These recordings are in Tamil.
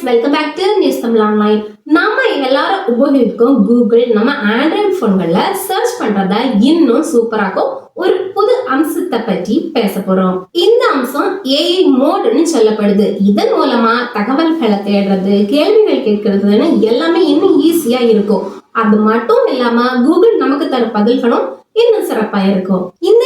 Friends welcome back to news Tamil online நம்ம எல்லாரும் உபயோகிக்கும் கூகுள் நம்ம ஆண்ட்ராய்டு போன்கள்ல சர்ச் பண்றத இன்னும் சூப்பராக்கும் ஒரு புது அம்சத்தை பற்றி பேச போறோம். இந்த அம்சம் ஏஐ மோடுன்னு சொல்லப்படுது. இதன் மூலமா தகவல்களை தேடுறது கேள்விகள் கேட்கறதுன்னு எல்லாமே இன்னும் ஈஸியா இருக்கும். அது மட்டும் இல்லாம கூகுள் நமக்கு தர பதில்களும் இன்னும் சிறப்பா இருக்கும். இந்த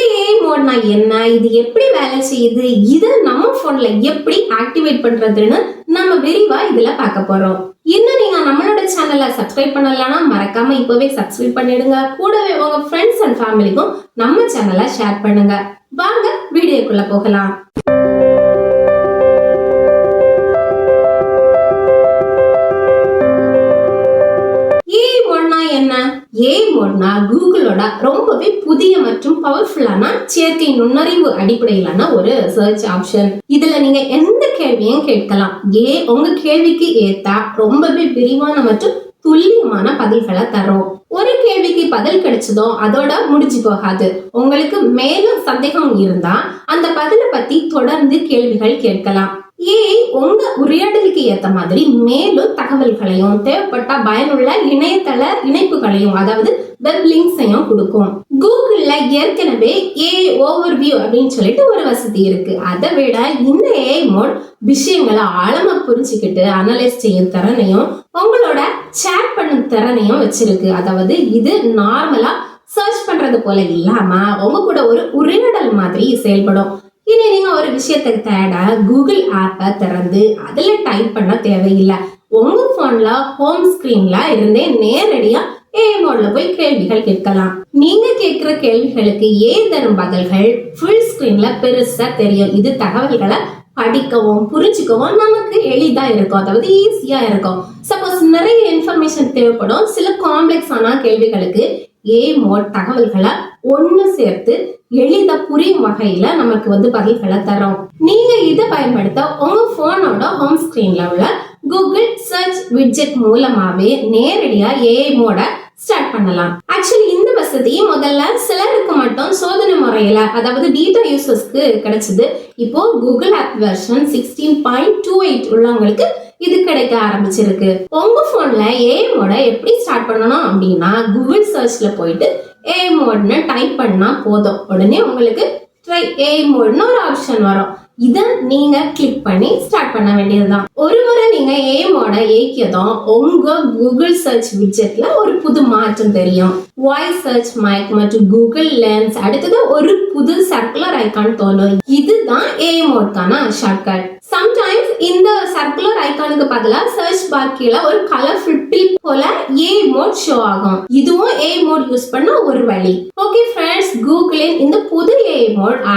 மோட்னா என்ன? இது எப்படி வேலை செய்யுது? இதை நம்ம போன்ல எப்படி ஆக்டிவேட் பண்றதுன்னு நம்ம விரிவா இதுல பார்க்க போறோம். இன்னும் நீங்க நம்மளோட சேனலை சப்ஸ்கிரைப் பண்ணலன்னா மறக்காம இப்பவே சப்ஸ்கிரைப் பண்ணிடுங்க. கூடவே உங்க ஃப்ரெண்ட்ஸ் அண்ட் ஃபேமிலிக்கும் நம்ம சேனலை ஷேர் பண்ணுங்க. வாங்க வீடியோக்குள்ள போகலாம். என்ன? ஏஐ கூகுளோட ரொம்பவே புதிய மற்றும் பவர்ஃபுல்லான செயற்கை நுண்ணறிவு அடிப்படையிலான ஒரு சர்ச் ஆப்ஷன் இதுல நீங்க எந்த கேள்வியும் கேட்கலாம். ஏ உங்க கேள்விக்கு ஏத்தா ரொம்பவே விரிவான மற்றும் துல்லியமான பதில்களை தரும். ஒரு கேள்விக்கு பதில் கிடைச்சதும் அதோட முடிஞ்சு போகாது. உங்களுக்கு மேலும் சந்தேகம் இருந்தா அந்த பதிலை பத்தி தொடர்ந்து கேள்விகள் கேட்கலாம். ஏஐ உங்க உரையாடலுக்கு ஏத்த மாதிரி மேலும் தகவல்களையும் தேவைப்பட்ட பயனுள்ள இணையதள இணைப்புகளையும் அதாவது வெப் லிங்க்ஸையும் கொடுக்கும். கூகுள்ல ஏற்கனவே ஏஐ ஓவர் வியூ அப்படின்னு சொல்லிட்டு ஒரு வசதி இருக்கு. அதை விட இந்த ஏஐ மோட் விஷயங்களை ஆழமா புரிஞ்சுக்கிட்டு அனலைஸ் செய்யும் திறனையும் உங்களோட சேட் பண்ணும் திறனையும் வச்சிருக்கு. அதாவது இது நார்மலா சர்ச் பண்றது போல இல்லாம உங்க கூட ஒரு உரையாடல் மாதிரி செயல்படும். ஒரு விஷயத்தை தேட கூகுள் ஆப்பை திறந்து அதுல டைப் பண்ண தேவையில்லை. உங்க போன்ல ஹோம் ஸ்கிரீன்ல இருந்தே நேரடியா ஏ போய் கேள்விகள் கேட்கலாம். நீங்க கேட்கிற கேள்விகளுக்கு ஏ தரும் பதில்கள் ஃபுல் ஸ்கிரீன்ல பெருசா தெரியும். இது தகவல்களை படிக்கவும் புரிஞ்சுக்கவும் நமக்கு எளிதா இருக்கும். அதாவது ஈஸியா இருக்கும். சப்போஸ் நிறைய இன்ஃபர்மேஷன் தேவைப்படும். சில காம்ப்ளெக்ஸான கேள்விகளுக்கு ஏ மோட் தகவல்களை ஒண்ணு சேர்த்து எளிதா புரியும் வகையில நமக்கு வந்து பதில்களை தரும் நீங்க இதை பயன்படுத்த உங்க போனோட ஹோம் ஸ்கிரீன்ல உள்ள கூகுள் சர்ச் விட்ஜெட் மூலமாவே நேரடியா ஏஐ மோட ஸ்டார்ட் பண்ணலாம். ஆக்சுவலி வசதி முதல்ல சிலருக்கு மட்டும் சோதனை முறையில அதாவது பீட்டா யூசர்ஸ்க்கு கிடைச்சது. இப்போ Google app version sixteen point two eight உள்ளவங்களுக்கு இது கிடைக்க ஆரம்பிச்சிருக்கு. உங்க போன்ல ஏ எப்படி ஸ்டார்ட் பண்ணணும் அப்படின்னா கூகுள் சர்ச்ல போயிட்டு ஏ மோட்னு டைப் பண்ணா போதும். உடனே உங்களுக்கு ட்ரை ஏ ஒரு ஆப்ஷன் வரும். இதை நீங்க கிளிக் பண்ணி ஸ்டார்ட் பண்ண வேண்டியதுதான். ஒரு முறை நீங்க ஏ மோட ஏக்கியதும் உங்க கூகுள் சர்ச் விட்ஜெட்ல ஒரு புது மாற்றம் தெரியும். வாய்ஸ் சர்ச் மைக் மற்றும் கூகுள் லென்ஸ் அடுத்தது ஒரு புது சர்க்குலர் ஐக்கான் தோணும் இதுதான் ஏமோட்கான ஷார்ட்கட் சம்டைம்ஸ் இந்த சர்க்குலர் ஐக்கானுக்கு பதிலா சர்ச் பார் கீழே ஒரு கலர்ஃபுல் பில் போல ஏ மோட் ஷோ ஆகும். இதுவும் ஏ மோட் யூஸ் பண்ண ஒரு வழி. ஓகே ஃப்ரெண்ட்ஸ் கூகுளின் இந்த புது ஏ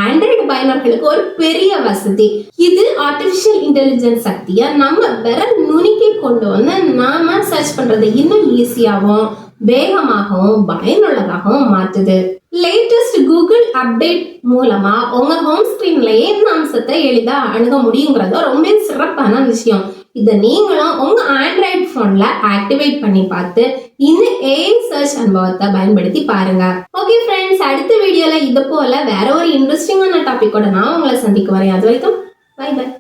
ஆண்ட்ராய்டு பயனர்களுக்கு ஒரு பெரிய வசதி. இது ஆர்டிபிஷியல் இன்டெலிஜென்ஸ் சக்தியை நம்ம விரல் நுணுக்கி கொண்டு வந்து நாம சர்ச் பண்றது இன்னும் ஈஸியாகவும் வேகமாகவும் பயனுள்ளதாகவும் மாற்றுது லேட்டஸ்ட் கூகுள் அப்டேட் மூலமா உங்க ஹோம் ஸ்கிரீன்லயே இந்த அம்சத்தை எளிதா அணுக முடியுங்கிறது ரொம்ப சிறப்பான விஷயம். இதை நீங்களும் உங்க ஆண்ட்ராய்டு போன்ல ஆக்டிவேட் பண்ணி பார்த்து இந்த ஏஐ சர்ச் அனுபவத்தை பயன்படுத்தி பாருங்க. ஓகே ஃப்ரெண்ட்ஸ் அடுத்த வீடியோல இது போல வேற ஒரு இன்ட்ரெஸ்டிங்கான டாபிக்கோட நான் உங்களை சந்திக்க வரேன் அது வரைக்கும் பை பை